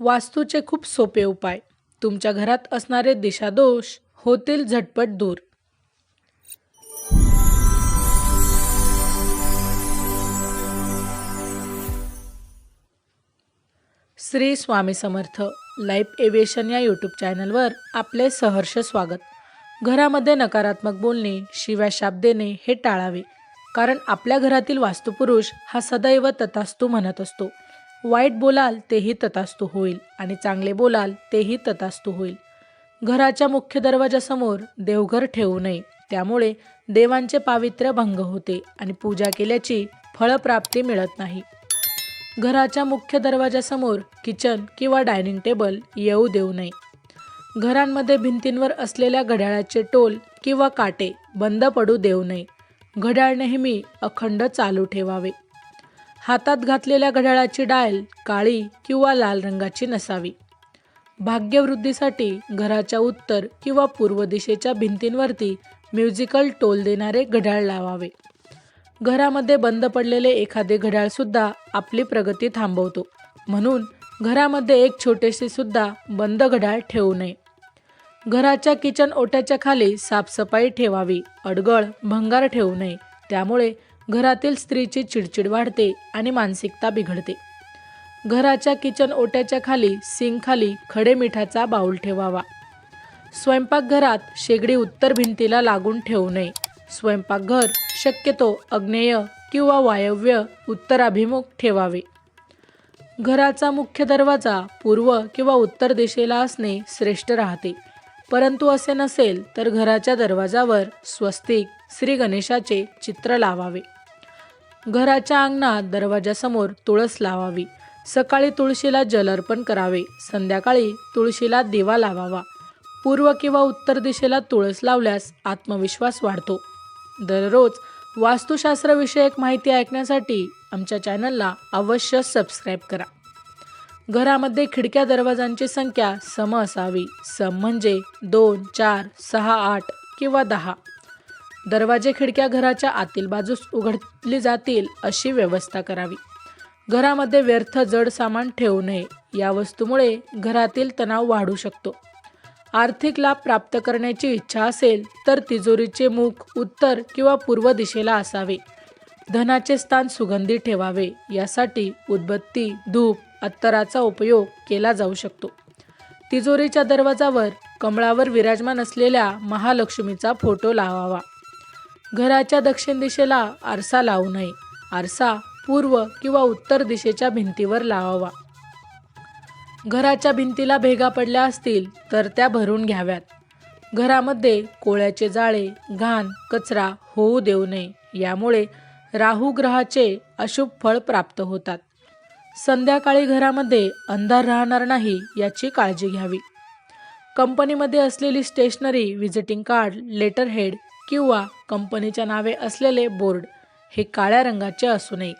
वास्तूचे खूप सोपे उपाय. तुमच्या घरात असणारे दिशादोष होतील झटपट दूर. श्री स्वामी समर्थ लाईफ एव्हिएशन या यूट्यूब चॅनलवर आपले सहर्ष स्वागत. घरामध्ये नकारात्मक बोलणे शिव्या शाप देणे हे टाळावे कारण आपल्या घरातील वास्तुपुरुष हा सदैव तथास्तू म्हणत असतो. वाईट बोलाल तेही ततास्तू होईल. आणि चांगले बोलाल तेही ततास्तू होईल. घराच्या मुख्य दरवाजासमोर देवघर ठेवू नये. त्यामुळे देवांचे पावित्र्य भंग होते आणि पूजा केल्याची फळप्राप्ती मिळत नाही. घराच्या मुख्य दरवाजासमोर किचन किंवा डायनिंग टेबल येऊ देऊ नये. घरांमध्ये भिंतींवर असलेल्या घड्याळाचे टोल किंवा काटे बंद पडू देऊ नये. घड्याळ नेहमी अखंड चालू ठेवावे. हातात घातलेल्या घड्याळाची डायल काळी किंवा लाल रंगाची नसावी. भाग्यवृद्धीसाठी घराच्या उत्तर किंवा पूर्व दिशेच्या भिंतींवरती म्युझिकल टोल देणारे घड्याळ लावावे. घरामध्ये बंद पडलेले एखादे घड्याळसुद्धा आपली प्रगती थांबवतो. म्हणून घरामध्ये एक छोटेसे सुद्धा बंद घड्याळ ठेवू नये. घराच्या किचन ओट्याच्या खाली साफसफाई ठेवावी. अडगळ भंगार ठेवू नये. त्यामुळे घरातील स्त्रीची चिडचिड वाढते आणि मानसिकता बिघडते. घराच्या किचन ओट्याच्या खाली सिंगखाली खडे मिठाचा बाऊल ठेवावा. स्वयंपाकघरात शेगडी उत्तर भिंतीला लागून ठेवू नये. स्वयंपाकघर शक्यतो अग्नेय किंवा वायव्य उत्तराभिमुख ठेवावे. घराचा मुख्य दरवाजा पूर्व किंवा उत्तर दिशेला असणे श्रेष्ठ राहते. परंतु असे नसेल तर घराच्या दरवाजावर स्वस्तिक श्री गणेशाचे चित्र लावावे. घराच्या अंगणात दरवाजासमोर तुळस लावावी. सकाळी तुळशीला जल अर्पण करावे. संध्याकाळी तुळशीला दिवा लावावा. पूर्व किंवा उत्तर दिशेला तुळस लावल्यास आत्मविश्वास वाढतो. दररोज वास्तुशास्त्रविषयक माहिती ऐकण्यासाठी आमच्या चॅनलला अवश्य सबस्क्राईब करा. घरामध्ये खिडक्या दरवाजांची संख्या सम असावी. सम म्हणजे दोन चार सहा आठ किंवा दहा. दरवाजे खिडक्या घराच्या आतील बाजूस उघडली जातील अशी व्यवस्था करावी. घरामध्ये व्यर्थ जड सामान ठेवू नये. या वस्तूमुळे घरातील तणाव वाढू शकतो. आर्थिक लाभ प्राप्त करण्याची इच्छा असेल तर तिजोरीचे मुख उत्तर किंवा पूर्व दिशेला असावे. धनाचे स्थान सुगंधी ठेवावे. यासाठी उदबत्ती धूप अत्तराचा उपयोग केला जाऊ शकतो. तिजोरीच्या दरवाजावर कमळावर विराजमान असलेल्या महालक्ष्मीचा फोटो लावावा. घराच्या दक्षिण दिशेला आरसा लावू नये. आरसा पूर्व किंवा उत्तर दिशेच्या भिंतीवर लावावा. घराच्या भिंतीला भेगा पडल्या असतील तर त्या भरून घ्याव्यात. घरामध्ये कोळ्याचे जाळे घाण कचरा होऊ देऊ नये. यामुळे राहू ग्रहाचे अशुभ फळ प्राप्त होतात. संध्याकाळी घरामध्ये अंधार राहणार नाही याची काळजी घ्यावी. कंपनीमध्ये असलेली stationery visiting card letter head किंवा कंपनीच्या नावे असलेले बोर्ड हे काळ्या रंगाचे असू नये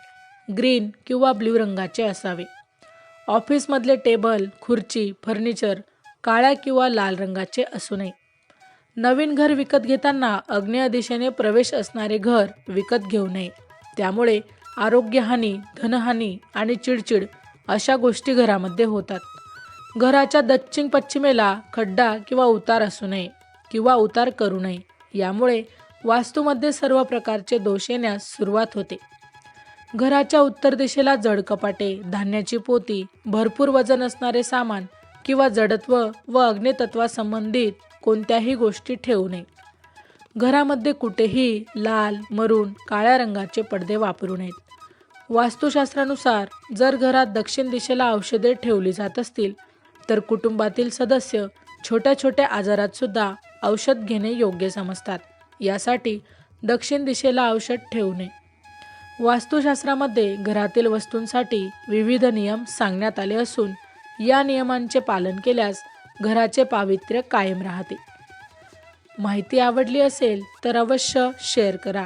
ग्रीन किंवा ब्ल्यू रंगाचे असावे. ऑफिसमधले टेबल खुर्ची फर्निचर काळ्या किंवा लाल रंगाचे असू नये नवीन घर विकत घेताना अग्नेय दिशेने प्रवेश असणारे घर विकत घेऊ नये. त्यामुळे आरोग्यहानी धनहानी आणि चिडचिड अशा गोष्टी घरामध्ये होतात. घराच्या दक्षिण पश्चिमेला खड्डा किंवा उतार असू नये किंवा उतार करू नये. यामुळे वास्तूमध्ये सर्व प्रकारचे दोष येण्यास सुरुवात होते. घराच्या उत्तर दिशेला जड कपाटे धान्याची पोती भरपूर वजन असणारे सामान किंवा जडत्व व अग्नितत्वासंबंधित कोणत्याही गोष्टी ठेवू नये. घरामध्ये कुठेही लाल मरून काळ्या रंगाचे पडदे वापरू नयेत. वास्तुशास्त्रानुसार जर घरात दक्षिण दिशेला औषधे ठेवली जात असतील तर कुटुंबातील सदस्य छोट्या छोट्या आजारात सुद्धा औषध घेणे योग्य समजतात. यासाठी दक्षिण दिशेला औषध ठेवू नये वास्तुशास्त्रामध्ये घरातील वस्तूंसाठी विविध नियम सांगण्यात आले असून या नियमांचे पालन केल्यास घराचे पावित्र्य कायम राहते. माहिती आवडली असेल तर अवश्य शेअर करा.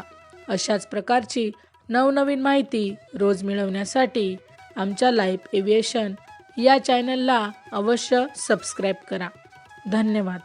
अशाच प्रकारची नवनवीन माहिती रोज मिळवण्यासाठी आमच्या लाईफ एव्हिएशन या चॅनलला अवश्य सबस्क्राईब करा. धन्यवाद.